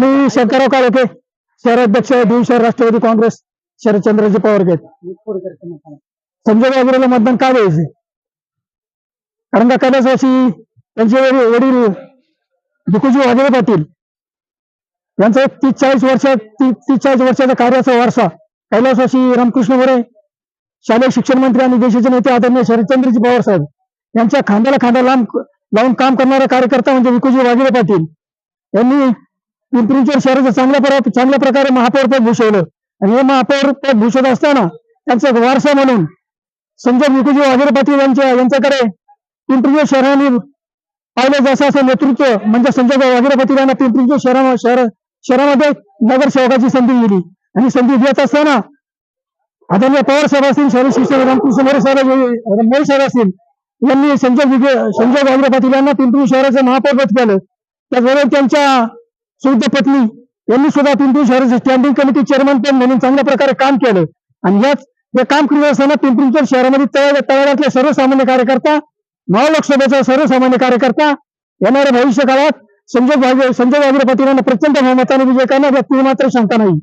मी शंकरराव काळोखे शहराध्यक्ष बीड शहर राष्ट्रवादी काँग्रेस शरदचंद्रजी पवार गट. संजय बाबूरावला मतदान का द्यायचे? कारण का कैलासवासी त्यांचे वडील वडील भिकुजी वाघेरे पाटील यांचा एक तीस चाळीस वर्षात तीस चाळीस वर्षाचा कार्याचा वारसा. कैलासवासी रामकृष्ण मोरे शालेय शिक्षण मंत्री आणि देशाचे नेते आदरणीय शरदचंद्रजी पवार साहेब यांच्या खांद्याला खांदा लांब लावून काम करणारा कार्यकर्ता म्हणजे विकुजी वाघेरे पाटील. यांनी पिंपरी शहराचं चांगल्या प्र- चांगल्या प्रकारे महापौर पद भूषवलं. आणि हे महापौर पद भूषवत असताना त्यांचा वारसा म्हणून संजय विकुजी वाघेरे पाटील यांच्या यांच्याकडे पिंपरी शहराने पाहिलं जसं असं नेतृत्व म्हणजे संजय वाघेरे पाटील यांना पिंपरी शहरा शहर शहरामध्ये नगरसेवकाची संधी दिली. आणि संधी देत असताना आदरणीय पवार साहेब असतील शहरी शिक्षण रामकृष्ण मोरे साहेब मोरे साहेब असतील यांनी संजय संजय गावरे पाटील यांना पिंपरी शहराचं महापौर पद केलं. त्याचबरोबर त्यांच्या सुद्ध पत्नी यांनी सुद्धा पिंपरी शहराचे स्टँडिंग कमिटी चेअरमन पण म्हणून चांगल्या प्रकारे काम केलं. आणि याच हे काम करीत असताना पिंपरी शहरामध्ये तळ सर्वसामान्य कार्यकर्ता नवा लोकसभेचा सर्वसामान्य कार्यकर्ता येणाऱ्या भविष्य काळात संजय वाघे संजय वाघेरे पाटील यांना प्रचंड बहुमताने विजय करणार यात मात्र शंका नाही.